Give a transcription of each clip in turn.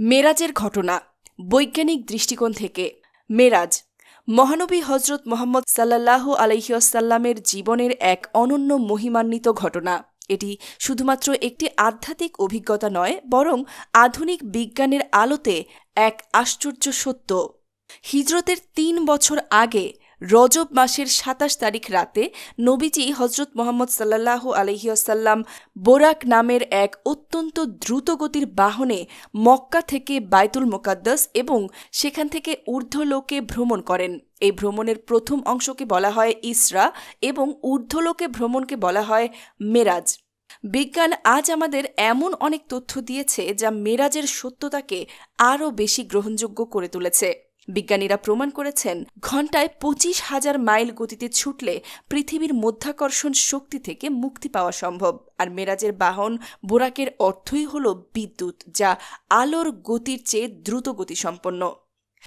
মেরাজের ঘটনা, বৈজ্ঞানিক দৃষ্টিকোণ থেকে। মেরাজ, মহানবী হজরত মোহাম্মদ সাল্লাহ আলহিউসাল্লামের জীবনের এক অনন্য মহিমান্বিত ঘটনা। এটি শুধুমাত্র একটি আধ্যাত্মিক অভিজ্ঞতা নয়, বরং আধুনিক বিজ্ঞানের আলোতে এক আশ্চর্য সত্য। হিজরতের তিন বছর আগে রজব মাসের সাতাশ তারিখ রাতে নবীজি হজরত মোহাম্মদ সাল্লাহ আলহিউসাল্লাম বোরাক নামের এক অত্যন্ত দ্রুতগতির বাহনে মক্কা থেকে বাইতুল মোকাদ্দাস এবং সেখান থেকে ঊর্ধ্বলোকে ভ্রমণ করেন। এই ভ্রমণের প্রথম অংশকে বলা হয় ইসরা এবং ঊর্ধ্বলোকে ভ্রমণকে বলা হয় মেরাজ। বিজ্ঞান আজ আমাদের এমন অনেক তথ্য দিয়েছে যা মেরাজের সত্যতাকে আরও বেশি গ্রহণযোগ্য করে তুলেছে। বিজ্ঞানীরা প্রমাণ করেছেন ঘন্টায় পঁচিশ হাজার মাইল গতিতে ছুটলে পৃথিবীর মধ্যাকর্ষণ শক্তি থেকে মুক্তি পাওয়া সম্ভব। আর মেরাজের বাহন বোরাকের অর্থই হল বিদ্যুৎ, যা আলোর গতির চেয়ে দ্রুত গতিসম্পন্ন।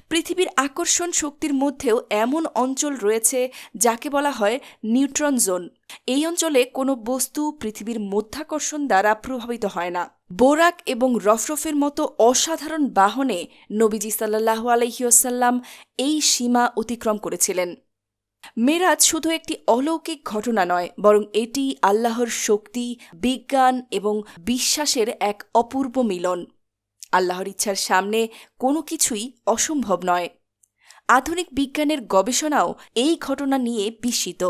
পৃথিবীর আকর্ষণ শক্তির মধ্যেও এমন অঞ্চল রয়েছে, যাকে বলা হয় নিউট্রন জোন। এই অঞ্চলে কোনো বস্তু পৃথিবীর মধ্যাকর্ষণ দ্বারা প্রভাবিত হয় না। বোরাক এবং রফরফের মতো অসাধারণ বাহনে নবীজি সাল্লাহ আলহিউসাল্লাম এই সীমা অতিক্রম করেছিলেন। মেরাজ শুধু একটি অলৌকিক ঘটনা নয়, বরং এটি আল্লাহর শক্তি, বিজ্ঞান এবং বিশ্বাসের এক অপূর্ব মিলন। আল্লাহর ইচ্ছার সামনে কোনো কিছুই অসম্ভব নয়। আধুনিক বিজ্ঞানের গবেষণাও এই ঘটনা নিয়ে বিস্মিত।